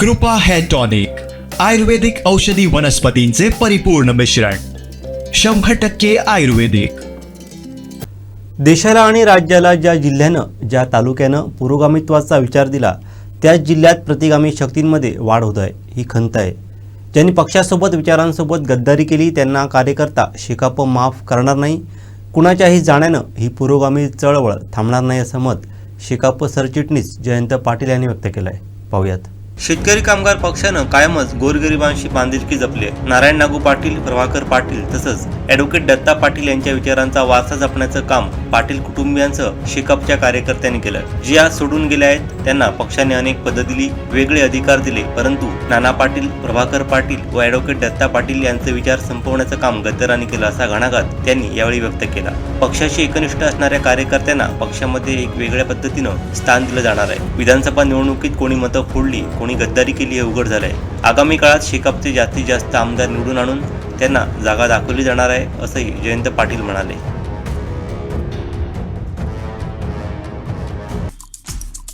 कृपा hair tonic आयुर्वेदिक औषधी वनस्पतींचे परिपूर्ण मिश्रण शंभर टक्के आयुर्वेदिक. देशाला आणि राज्याला ज्या जिल्ह्यानं ज्या तालुक्यानं पुरोगामित्वाचा विचार दिला त्याच जिल्ह्यात प्रतिगामी शक्तींमध्ये वाढ होत आहे ही खंत आहे. ज्यांनी पक्षासोबत विचारांसोबत गद्दारी केली त्यांना कार्यकर्ता शिकाप माफ करणार नाही. कुणाच्याही जाण्यानं ही पुरोगामी चळवळ थांबणार नाही असं मत शिकाप सरचिटणीस जयंत पाटील यांनी व्यक्त केलं आहे पाहूयात. शेतकरी कामगार पक्षानं कायमच गोरगरिबांशी बांधिलकी जपली नारायण नागू पाटील प्रभाकर पाटील तसंच ॲडव्होकेट दत्ता पाटील यांच्या विचारांचा वारसा जपण्याचं काम पाटील कुटुंबियांसह शेकापच्या कार्यकर्त्यांनी केलं. जे आज सोडून गेले आहेत त्यांना पक्षाने अनेक पद दिली वेगळे अधिकार दिले परंतु नाना पाटील प्रभाकर पाटील व ॲडव्होकेट दत्ता पाटील यांचे विचार संपवण्याचं काम गद्दारांनी केलं असा घणाघात त्यांनी यावेळी व्यक्त केला. पक्षाशी एकनिष्ठ असणाऱ्या कार्यकर्त्यांना पक्षामध्ये एक वेगळ्या पद्धतीनं स्थान दिलं जाणार आहे. विधानसभा निवडणुकीत कोणी मतं फोडली कोणी गद्दारी केली हे उघड झालंय. आगामी काळात शेकापचे जास्तीत जास्त आमदार निवडून आणून त्यांना जागा दाखवली जाणार आहे असंही जयंत पाटील म्हणाले.